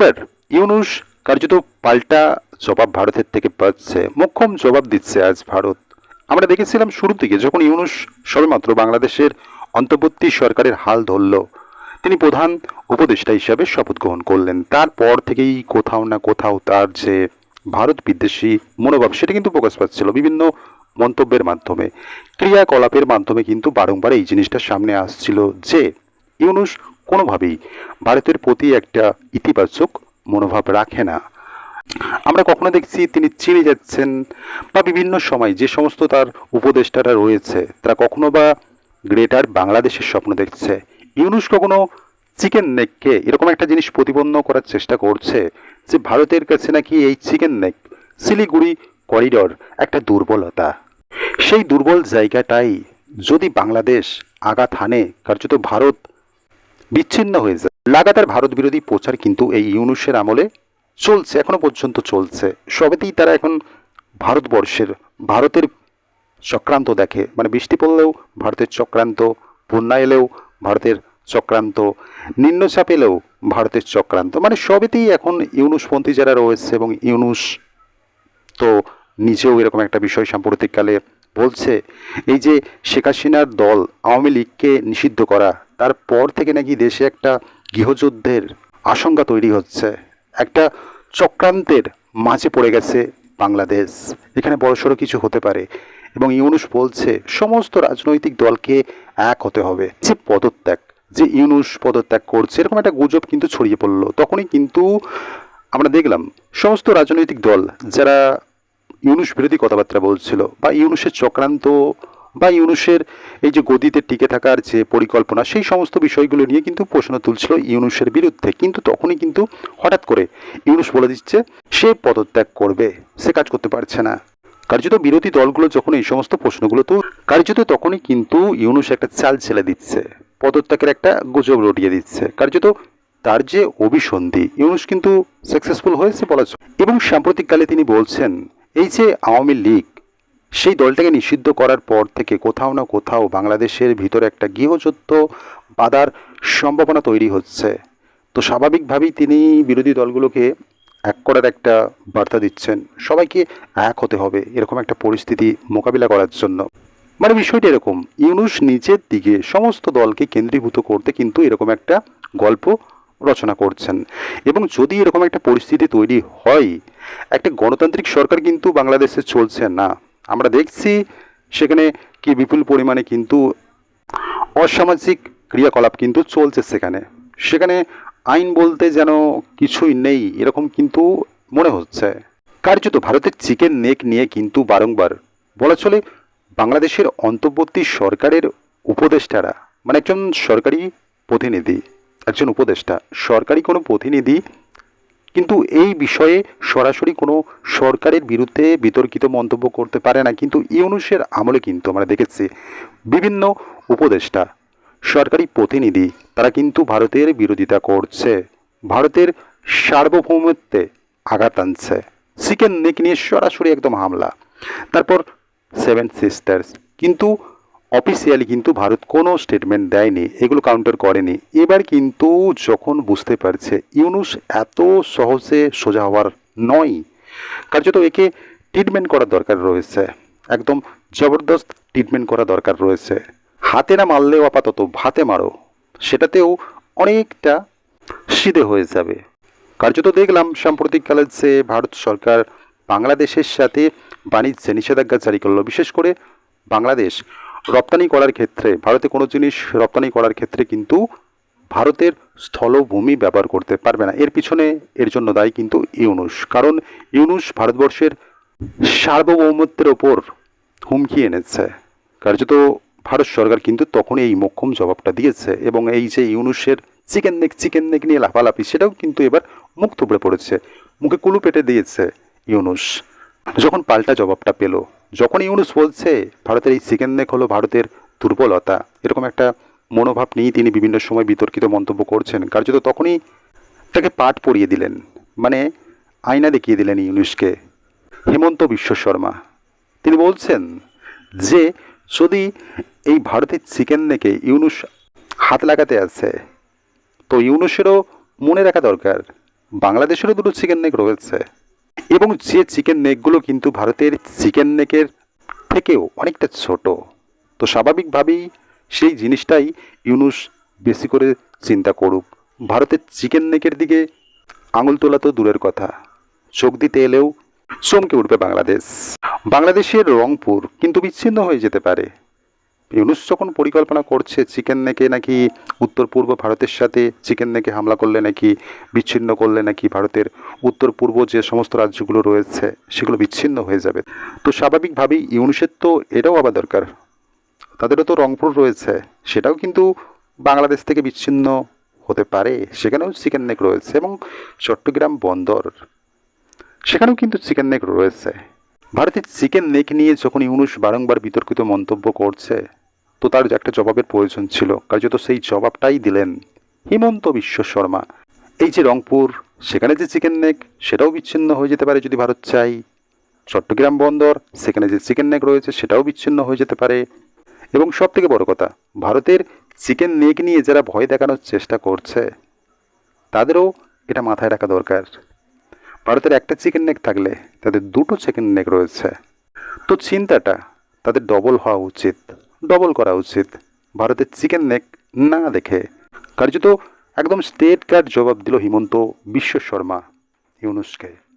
এবার ইউনুস কার্যত পাল্টা জবাব ভারতের থেকে পাচ্ছে, মোক্ষম জবাব দিচ্ছে আজ ভারত। আমরা দেখেছিলাম শুরুর দিকে যখন ইউনুস সবেমাত্র বাংলাদেশের অন্তর্বর্তী সরকারের হাল ধরল, তিনি প্রধান উপদেষ্টা হিসাবে শপথ গ্রহণ করলেন। তারপর থেকেই কোথাও না কোথাও তার যে ভারত বিদ্বেষী মনোভাব, সেটা কিন্তু প্রকাশ পাচ্ছিল বিভিন্ন মন্তব্যের মাধ্যমে। ক্রিয়াকলাপের মাধ্যমে কিন্তু বারংবার এই জিনিসটা সামনে আসছিল যে, ইউনুস কোনোভাবেই ভারতের প্রতি একটা ইতিবাচক মনোভাব রাখে না। আমরা কখনো দেখছি তিনি চিনে যাচ্ছেন বা বিভিন্ন সময় যে সমস্ত তার উপদেষ্টারা রয়েছে, তারা কখনো বা গ্রেটার বাংলাদেশের স্বপ্ন দেখছে। ইউনুস কখনো চিকেন নেককে এরকম একটা জিনিস প্রতিপন্ন করার চেষ্টা করছে যে ভারতের কাছে নাকি এই চিকেন নেক, শিলিগুড়ি করিডর একটা দুর্বলতা। সেই দুর্বল জায়গাটাই যদি বাংলাদেশ আঘাত হানে, কার্যত ভারত বিচ্ছিন্ন হয়ে যায়। লাগাতার ভারত বিরোধী প্রচার কিন্তু এই ইউনুসের আমলে চলছে, এখনও পর্যন্ত চলছে। সবেতেই তারা এখন ভারতবর্ষের, ভারতের চক্রান্ত দেখে। মানে বৃষ্টি পড়লেও ভারতের চক্রান্ত, বন্যা এলেও ভারতের চক্রান্ত নিম্নচাপ এলেও ভারতের চক্রান্ত। মানে সবেতেই এখন ইউনুসপন্থী যারা রয়েছে এবং ইউনুস তো নিজেও এরকম একটা বিষয় সাম্প্রতিককালে বলছে, এই যে শেখ হাসিনার দল আওয়ামী লীগকে নিষিদ্ধ করা তারপর থেকে নাকি দেশে একটা গৃহযুদ্ধের আশঙ্কা তৈরি হচ্ছে। একটা চক্রান্তের মাঝে পড়ে গেছে বাংলাদেশ। এখানে বড়সড় কিছু হতে পারে এবং ইউনুস বলছে, সমস্ত রাজনৈতিক দলকে এক হতে হবে। যে পদত্যাগ, যে ইউনুস পদত্যাগ করছে, এরকম একটা গুজব কিন্তু ছড়িয়ে পড়ল। তখনই কিন্তু আমরা দেখলাম, সমস্ত রাজনৈতিক দল যারা ইউনুস বিরোধী কথাবার্তা বলছিল বা ইউনুসের চক্রান্ত বা ইউনুসের এই যে গদিতে টিকে থাকার যে পরিকল্পনা, সেই সমস্ত বিষয়গুলো নিয়ে কিন্তু প্রশ্ন তুলছিল ইউনুসের বিরুদ্ধে। কিন্তু তখনই কিন্তু হঠাৎ করে ইউনুস বলে দিচ্ছে, সে পদত্যাগ করবে, সে কাজ করতে পারছে না। কার্যত বিরোধী দলগুলো যখন এই সমস্ত প্রশ্নগুলো তো কার্যত তখনই কিন্তু ইউনুস একটা চাল ছেলে দিচ্ছে, পদত্যাগের একটা গুজব রটিয়ে দিচ্ছে। কার্যত তার যে অভিসন্ধি, ইউনুস কিন্তু সাকসেসফুল হয়েছে বলা। এবং সাম্প্রতিককালে তিনি বলছেন, এই যে আওয়ামী লীগ সেই দলটাকে নিষিদ্ধ করার পর থেকে কোথাও না কোথাও বাংলাদেশের ভিতরে একটা গৃহযুদ্ধ বাধার সম্ভাবনা তৈরি হচ্ছে। তো স্বাভাবিকভাবেই তিনি বিরোধী দলগুলোকে এক করার একটা বার্তা দিচ্ছেন। সবাইকে এক হতে হবে, এরকম একটা পরিস্থিতি মোকাবিলা করার জন্য। মানে বিষয়টা এরকম, ইউনুস নিজের দিকে সমস্ত দলকে কেন্দ্রীভূত করতে কিন্তু এরকম একটা গল্প রচনা করছেন। এবং যদি এরকম একটা পরিস্থিতি তৈরি হয়, একটা গণতান্ত্রিক সরকার কিন্তু বাংলাদেশে চলছে না। আমরা দেখছি সেখানে কি বিপুল পরিমাণে কিন্তু অসামাজিক ক্রিয়াকলাপ কিন্তু চলছে সেখানে। সেখানে আইন বলতে যেন কিছুই নেই, এরকম কিন্তু মনে হচ্ছে। কার্যত ভারতের চিকেন নেক নিয়ে কিন্তু বারংবার বলা চলে বাংলাদেশের অন্তর্বর্তী সরকারের উপদেষ্টারা। মানে একজন সরকারি প্রতিনিধি, একজন উপদেষ্টা। সরকারি কোনো প্রতিনিধি কিন্তু এই বিষয়ে সরাসরি কোনো সরকারের বিরুদ্ধে বিতর্কিত মন্তব্য করতে পারে না। কিন্তু ইউনুসের আমলে কিন্তু আমরা দেখেছি বিভিন্ন উপদেষ্টা, সরকারি প্রতিনিধি, তারা কিন্তু ভারতের বিরোধিতা করছে। ভারতের সার্বভৌমত্বে আঘাত আনছে। চিকেন নেক নিয়ে সরাসরি একদম হামলা। তারপর সেভেন সিস্টার্স। কিন্তু অফিসিয়ালি কিন্তু ভারত কোনো স্টেটমেন্ট দেয়নি, এগুলো কাউন্টার করেনি। এবার কিন্তু যখন বুঝতে পারছে, ইউনুস এত সহজে সোজা হওয়ার নয়। কার্যত একে ট্রিটমেন্ট করার দরকার রয়েছে। একদম জবরদস্ত ট্রিটমেন্ট করা দরকার রয়েছে। হাতে না মারলেও আপাতত ভাতে মারো। সেটাতেও অনেকটা সিধে হয়ে যাবে। কার্যত দেখলাম সাম্প্রতিককালে যে ভারত সরকার বাংলাদেশের সাথে বাণিজ্যে নিষেধাজ্ঞা জারি করল, বিশেষ করে বাংলাদেশ। রপ্তানি করার ক্ষেত্রে, ভারতে কোনো জিনিস রপ্তানি করার ক্ষেত্রে কিন্তু ভারতের স্থলভূমি ব্যবহার করতে পারবে না। এর পিছনে, এর জন্য দায়ী কিন্তু ইউনুস। কারণ ইউনুস ভারতবর্ষের সার্বভৌমত্বের ওপর হুমকি এনেছে। কার্যত ভারত সরকার কিন্তু তখনই এই মোক্ষম জবাবটা দিয়েছে এবং এই যে ইউনুসের চিকেন নেক চিকেন নেক নিয়ে লাফালাফি, সেটাও কিন্তু এবার মুখ থুবড়ে পড়েছে। মুখে কুলু পেটে দিয়েছে ইউনুস। যখন পাল্টা জবাবটা পেল যখন ইউনুস বলছে ভারতের এই চিকেন নেক হলো ভারতের দুর্বলতা, এরকম একটা মনোভাব নিয়েই তিনি বিভিন্ন সময় বিতর্কিত মন্তব্য করছেন। কার্যত তখনই তাকে পাঠ পড়িয়ে দিলেন মানে আয়না দেখিয়ে দিলেন ইউনুসকে। হেমন্ত বিশ্ব শর্মা। তিনি বলছেন যে, যদি এই ভারতের চিকেন নেকে ইউনুস হাত লাগাতে আছে, তো ইউনুসেরও মনে রাখা দরকার। বাংলাদেশেরও দুটো চিকেন নেক রয়েছে। এবং যে চিকেন নেকগুলো কিন্তু ভারতের চিকেন নেকের থেকেও অনেকটা ছোট। তো স্বাভাবিকভাবেই সেই জিনিসটাই ইউনুস বেশি করে চিন্তা করুক। ভারতের চিকেন নেকের দিকে আঙুল তোলা তো দূরের কথা। চোখ দিতে এলেও চমকে উঠবে বাংলাদেশ। বাংলাদেশের রংপুর কিন্তু বিচ্ছিন্ন হয়ে যেতে পারে। ইউনুস যখন পরিকল্পনা করছে চিকেন নেকে নাকি উত্তর পূর্ব ভারতের সাথে চিকেন নেকে হামলা করলে নাকি, বিচ্ছিন্ন করলে নাকি ভারতের উত্তর পূর্ব যে সমস্ত রাজ্যগুলো রয়েছে সেগুলো বিচ্ছিন্ন হয়ে যাবে। তো স্বাভাবিকভাবেই ইউনুসের তো এটাও আবার দরকার। তাদেরও তো রংপুর রয়েছে, সেটাও কিন্তু বাংলাদেশ থেকে বিচ্ছিন্ন হতে পারে। সেখানেও চিকেন নেক রয়েছে এবং চট্টগ্রাম বন্দর, সেখানেও কিন্তু চিকেন নেক রয়েছে। ভারতের চিকেন নেক নিয়ে যখন ইউনুস বারংবার বিতর্কিত মন্তব্য করছে তো তার একটা জবাবের প্রয়োজন ছিল কার্যত সেই জবাবটাই দিলেন হিমন্ত বিশ্ব শর্মা। এই যে রংপুর, সেখানে যে চিকেন নেক সেটাও বিচ্ছিন্ন হয়ে যেতে পারে যদি ভারত চাই চট্টগ্রাম বন্দর, সেখানে যে চিকেন নেক রয়েছে, সেটাও বিচ্ছিন্ন হয়ে যেতে পারে। এবং সব থেকে বড় কথা, ভারতের চিকেন নেক নিয়ে যারা ভয় দেখানোর চেষ্টা করছে, তাদেরও এটা মাথায় রাখা দরকার। ভারতের একটা চিকেন নেক থাকলে তাদের দুটো চিকেন নেক রয়েছে। তো চিন্তাটা তাদের ডবল হওয়া উচিত। ডবল করা উচিত। ভারতের চিকেন নেক না দেখে। কার্যত একদম স্টেট কার্ড জবাব দিল হিমন্ত বিশ্ব শর্মা, ইউনুসকে।